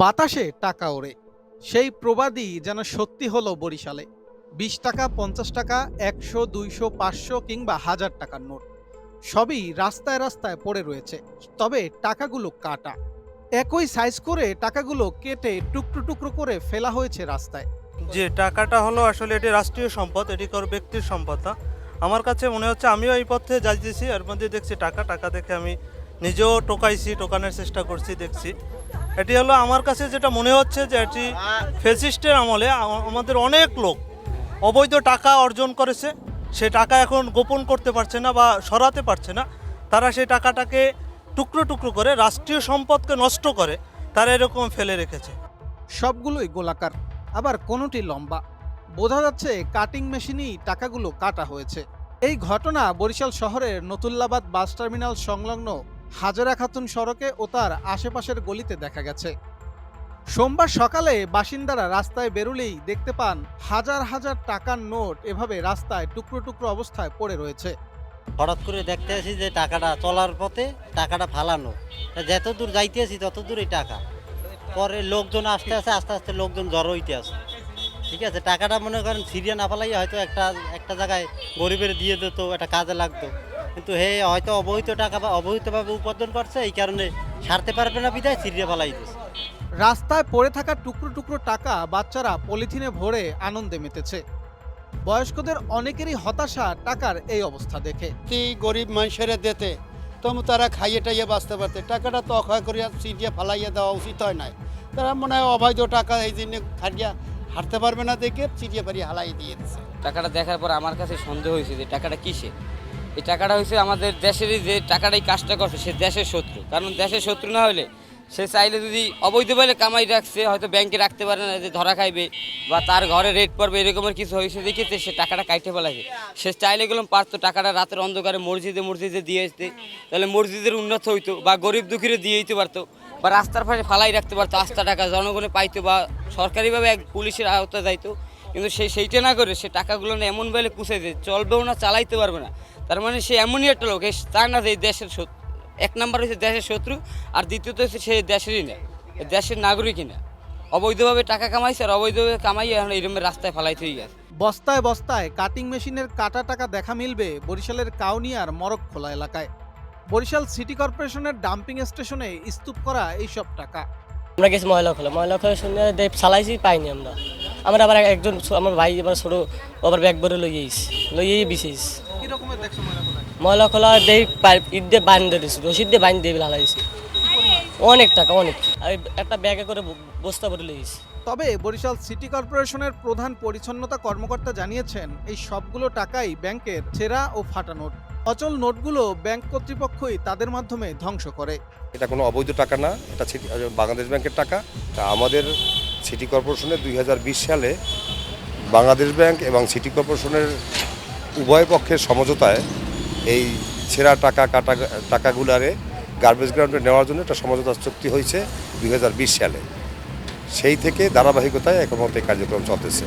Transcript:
বাতাসে টাকা ওড়ে। সেই প্রবাদই যেন সত্যি হলো বরিশালে। বিশ টাকা, পঞ্চাশ টাকা, একশো, দুইশো, পাঁচশো কিংবা হাজার টাকার নোট। সবই রাস্তায় রাস্তায় পড়ে রয়েছে। তবে টাকাগুলো কাটা। একই সাইজ করে টাকাগুলো কেটে টুকরো টুকরো করে ফেলা হয়েছে রাস্তায়। যে টাকাটা হলো আসলে এটি রাষ্ট্রীয় সম্পদ, এটি কারও ব্যক্তির সম্পদ না। আমার কাছে মনে হচ্ছে আমিও এই পথে যাইতেছি, এর মধ্যে দেখছি টাকা টাকা দেখে আমি নিজেও টোকাইছি, টোকানোর চেষ্টা করছি, দেখছি। এটি হলো আমার কাছে যেটা মনে হচ্ছে যে এটি ফেসিস্টের আমলে আমাদের অনেক লোক অবৈধ টাকা অর্জন করেছে। সে টাকা এখন গোপন করতে পারছে না বা সরাতে পারছে না। তারা সেই টাকাটাকে টুকরো টুকরো করে রাষ্ট্রীয় সম্পদকে নষ্ট করে তারা এরকম ফেলে রেখেছে। সবগুলোই গোলাকার, আবার কোনোটি লম্বা। বোঝা যাচ্ছে কাটিং মেশিনেই টাকাগুলো কাটা হয়েছে। এই ঘটনা বরিশাল শহরের নতুল্লাবাদ বাস টার্মিনাল সংলগ্ন হাজারা খাতুন সড়কে ও তার আশেপাশের গলিতে দেখা গেছে। সোমবার সকালে বাসিন্দারা রাস্তায় বেরোলেই দেখতে পান হাজার হাজার টাকার নোট এভাবে রাস্তায় টুকরো টুকরো অবস্থায় পড়ে রয়েছে। হঠাৎ করে দেখতে আসি যে টাকাটা চলার পথে টাকাটা ফালানো। যত দূর যাইতে আসি তত দূর এই টাকা। পরে লোকজন আসতে আসতে আস্তে আস্তে লোকজন জড়ো হইতে আসে। ঠিক আছে, টাকাটা মনে করেন সিরিয়া না ফালাই হয়তো একটা একটা জায়গায় গরিবের দিয়ে দিত, একটা কাজে লাগতো। কিন্তু হে হয়তো অবহিত টাকা বা অবহিতভাবে উপার্জন করছে এই কারণে সারতে পারবে না বিধায় সিরিয়া ফালাই দিচ্ছে রাস্তায় পড়ে থাকা টুকরো টুকরো টাকা বাচ্চারা পলিথিনে ভরে আনন্দে মেতেছে। বয়স্কদের অনেকেরই হতাশা টাকার এই অবস্থা দেখে। যদি গরিব মানুষেরা দিতে? তবু তারা খাইয়ে টাইয়ে বাঁচতে পারতে। টাকাটা তো অক্ষয় করিয়া সিটিয়ে ফালাইয়া দেওয়া উচিত হয় নাই। তারা মনে হয় অবৈধ টাকা এই জন্য খাটিয়া হাঁটতে পারবে না দেখে চিটিয়ে পারি হালাই দিয়ে দিচ্ছে টাকাটা দেখার পর আমার কাছে সন্দেহ হয়েছে যে টাকাটা কিসে? এই টাকাটা হয়েছে আমাদের দেশেরই যে টাকাটাই কাজটা করছে, সে দেশের শত্রু। কারণ দেশের শত্রু না হলে সে চাইলে যদি অবৈধভাবে কামাই রাখছে, হয়তো ব্যাংকে রাখতে পারে না, যে ধরা খাইবে বা তার ঘরে রেট পড়বে, এরকমের কিছু হয়েছে দেখেছে, সে টাকাটা কাইটে ফেলাছে সে চাইলে গেলাম পারতো টাকাটা রাতের অন্ধকারে মসজিদে মসজিদে দিয়ে আসতে, তাহলে মসজিদের উন্নত হইতো বা গরিব দুঃখীরে দিয়ে দিতে পারতো বা রাস্তার পাশে ফালাই রাখতে পারতো আস্থা টাকা, জনগণে পাইতো বা সরকারিভাবে এক পুলিশের আওতায় যাইতো। কিন্তু সে সেইটা না করে সে টাকাগুলো না এমন বেলে পুষে যে চলবেও না চালাইতে পারবে না। তার মানে সে এমনই একটা লোক তার না যে এই দেশের শত্রু এক নাম্বার হচ্ছে দেশের শত্রু আর দ্বিতীয়ত হচ্ছে সে দেশেরই না দেশের নাগরিকই না। অবৈধভাবে টাকা কামাইছে আর অবৈধভাবে কামাইয়ে এখন এইরকম রাস্তায় ফালাইতে গেছে। বস্তায় বস্তায় কাটিং মেশিনের কাটা টাকা দেখা মিলবে বরিশালের কাউনিয়ার মরক খোলা এলাকায়। বরিশাল সিটি কর্পোরেশনের ডাম্পিং স্টেশনে স্তূপ করা এইসব টাকা। আমরা গেছি ময়লা খোলা। ময়লা খোলা শুনে চালাইছি পাইনি আমরা। আমরা আবার একজন আমার ভাই আমার ছোট আবার ব্যাগ ভরে লইয়ে আইস লইয়ে বিছিস। কি রকমের দেখছ মনে হয় ময়লা খোলা দেই ঈদ দিয়ে বান দিয়েছি রশিদ দিয়ে বান দিয়ে লাগাইছি অনেক টাকা অনেক। একটা ব্যাগে করে ব- বস্তা ভরে লইয়েছি তবে বরিশাল সিটি কর্পোরেশনের প্রধান পরিচ্ছন্নতা কর্মকর্তা জানিয়েছেন এই সবগুলো টাকাই ব্যাংকের ছেঁড়া ও ফাটা নোট অচল নোটগুলো ব্যাংক কর্তৃপক্ষই তাদের মাধ্যমে ধ্বংস করে। এটা কোনো অবৈধ টাকা না এটা বাংলাদেশ ব্যাংকের টাকা। তা আমাদের সিটি কর্পোরেশনের দুই সালে বাংলাদেশ ব্যাংক এবং সিটি কর্পোরেশনের উভয় পক্ষের সমঝোতায় এই ছেঁড়া টাকা কাটা টাকাগুলারে গার্বেজ গ্রাউন্ডে নেওয়ার জন্য একটা সমঝোতা চুক্তি হয়েছে দুই হাজার বিশ সালে। সেই থেকে ধারাবাহিকতায় এখন কার্যক্রম চলতেছে।